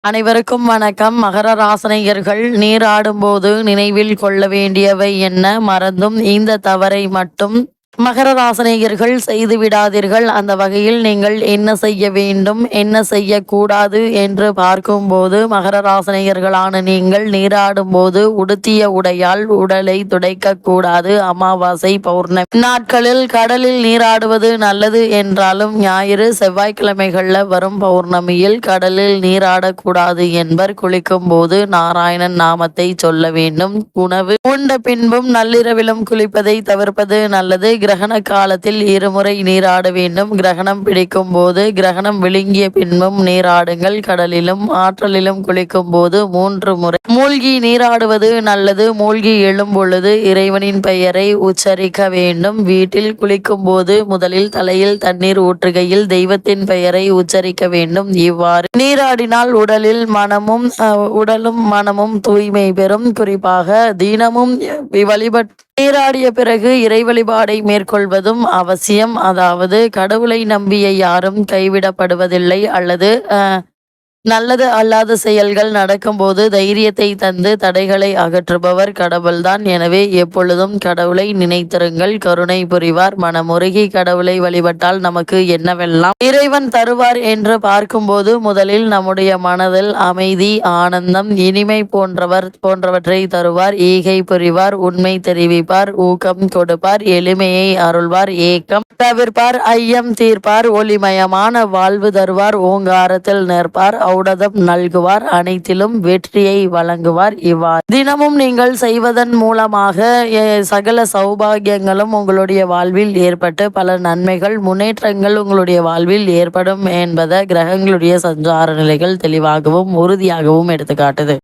அனைவருக்கும் வணக்கம். மகர ராசனையர்கள் நீராடும்போது நினைவில் கொள்ள வேண்டியவை என்ன? மறந்தும் இந்த தவறை மட்டும் மகர ராசனேயர்கள் செய்து விடாதீர்கள். அந்த வகையில் நீங்கள் என்ன செய்ய வேண்டும் என்ன செய்யக்கூடாது என்று பார்க்கும்போது மகர ராசனேயர்களான நீங்கள் நீராடும் போது உடுத்திய உடையால் உடலை துடைக்க கூடாது அமாவாசை பௌர்ணமி நாட்களில் கடலில் நீராடுவது நல்லது என்றாலும் ஞாயிறு செவ்வாய்க்கிழமைகள்ல வரும் பௌர்ணமியில் கடலில் நீராடக்கூடாது என்பர் குளிக்கும் போது நாராயணன் நாமத்தை சொல்ல வேண்டும். உணவு உண்ட பின்பும் நள்ளிரவிலும் குளிப்பதை தவிர்ப்பது நல்லது. கிரகண காலத்தில் இருமுறை நீராட வேண்டும். கிரகணம் பிடிக்கும் போது கிரகணம் விழுங்கிய பின்பும் நீராடுங்கள் கடலிலும் ஆற்றலிலும் குளிக்கும் போது மூன்று முறை. மூழ்கி நீராடுவது நல்லது. மூழ்கி எழும் பொழுது இறைவனின் பெயரை உச்சரிக்க வேண்டும். வீட்டில் குளிக்கும் போது முதலில் தலையில் தண்ணீர் ஊற்றுகையில் தெய்வத்தின் பெயரை உச்சரிக்க வேண்டும். இவ்வாறு நீராடினால் உடலில் மனமும் அஹ், உடலும் மனமும் தூய்மை பெறும். குறிப்பாக தினமும் வழிபட்டு நீராடிய பிறகு இறை வழிபாடை மேற்கொள்வதும் அவசியம். அதாவது கடவுளை நம்பிய யாரும் கைவிடப்படுவதில்லை அல்லது நல்லது அல்லாத செயல்கள் நடக்கும்போது தைரியத்தை தந்து தடைகளை அகற்றுபவர் கடவுள்தான். எனவே எப்பொழுதும் கடவுளை நினைத்திருங்கள். கருணை புரிவார். மனமுருகி கடவுளை வழிபட்டால் நமக்கு என்னவெல்லாம்? இறைவன் தருவார் என்று பார்க்கும்போது முதலில் நம்முடைய மனதில் அமைதி ஆனந்தம் இனிமை போன்றவர் போன்றவற்றை தருவார். ஈகை புரிவார். உண்மை தெரிவிப்பார். ஊக்கம் கொடுப்பார். எளிமையை அருள்வார். ஏக்கம் தவிர்ப்பார். ஐயம் தீர்ப்பார். ஒளிமயமான வாழ்வு தருவார். ஓங்காரத்தில் நிற்பார். ஔடதம் நல்குவார் அனைத்திலும் வெற்றியை வழங்குவார் இவ்வாறு. தினமும் நீங்கள் செய்வதன் மூலமாக சகல சௌபாகியங்களும் உங்களுடைய வாழ்வில் ஏற்பட்டு பல நன்மைகள் முன்னேற்றங்கள் உங்களுடைய வாழ்வில் ஏற்படும் என்பதை கிரகங்களுடைய சஞ்சார நிலைகள் தெளிவாகவும் உறுதியாகவும் எடுத்துக்காட்டுது.